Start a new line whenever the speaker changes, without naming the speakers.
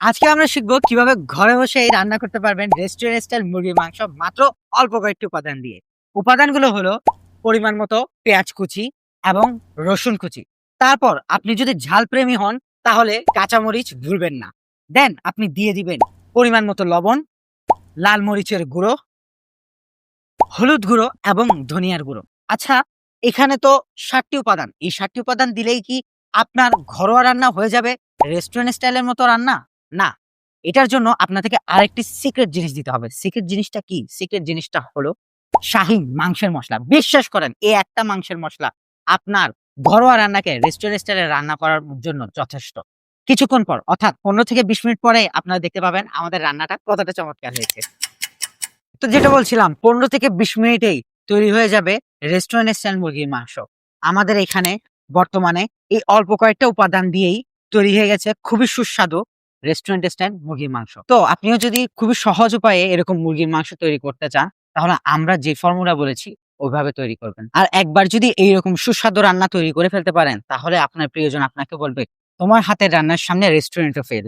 আজকে আমরা শিখব কীভাবে ঘরে বসে এই রান্না করতে পারবেন রেস্টুরেন্ট স্টাইল মুরগির মাংস মাত্র অল্প কয়েকটি উপাদান দিয়ে। উপাদানগুলো হলো পরিমাণ মতো পেঁয়াজ কুচি এবং রসুন কুচি। তারপর আপনি যদি ঝাল প্রেমী হন, তাহলে কাঁচামরিচ ভুলবেন না। দেন আপনি দিয়ে দিবেন পরিমাণ মতো লবণ, লাল মরিচের গুঁড়ো, হলুদ গুঁড়ো এবং ধনিয়ার গুঁড়ো। আচ্ছা এখানে তো ষাটটি উপাদান। এই ষাটটি উপাদান দিলেই কি আপনার ঘরোয়া রান্না হয়ে যাবে? রেস্টুরেন্ট স্টাইলের মতো রান্না? না, এটার জন্য আপনার থেকে আরেকটি সিক্রেট জিনিস দিতে হবে। সিক্রেট জিনিসটা কি? সিক্রেট জিনিসটা হলো শাহী মাংসের মশলা। বিশ্বাস করেন এই একটা মাংসের মশলা আপনার ঘরোয়া রান্নাকে রেস্টুরেন্ট স্টাইলে রান্না করার জন্য যথেষ্ট। কিছুক্ষণ পর, অর্থাৎ পনেরো থেকে বিশ মিনিট পরে আপনারা দেখতে পাবেন আমাদের রান্নাটা কতটা চমৎকার হয়েছে। তো যেটা বলছিলাম, পনেরো থেকে বিশ মিনিটেই তৈরি হয়ে যাবে রেস্টুরেন্ট স্টাইল মুরগির মাংস। আমাদের এখানে বর্তমানে এই অল্প কয়েকটা উপাদান দিয়েই তৈরি হয়ে গেছে। খুবই সুস্বাদু। রেস্টুরেন্ট স্টাইল মুরগির মাংস। তো আপনিও যদি খুবই সহজ উপায়ে এরকম মুরগির মাংস তৈরি করতে চান, তাহলে আমরা যে ফর্মুলা বলেছি, ওইভাবে তৈরি করবেন। আর একবার যদি এইরকম সুস্বাদু রান্না তৈরি করে ফেলতে পারেন, তাহলে আপনার প্রিয়জন আপনাকে বলবে, তোমার হাতের রান্নার সামনে রেস্টুরেন্টও ফেল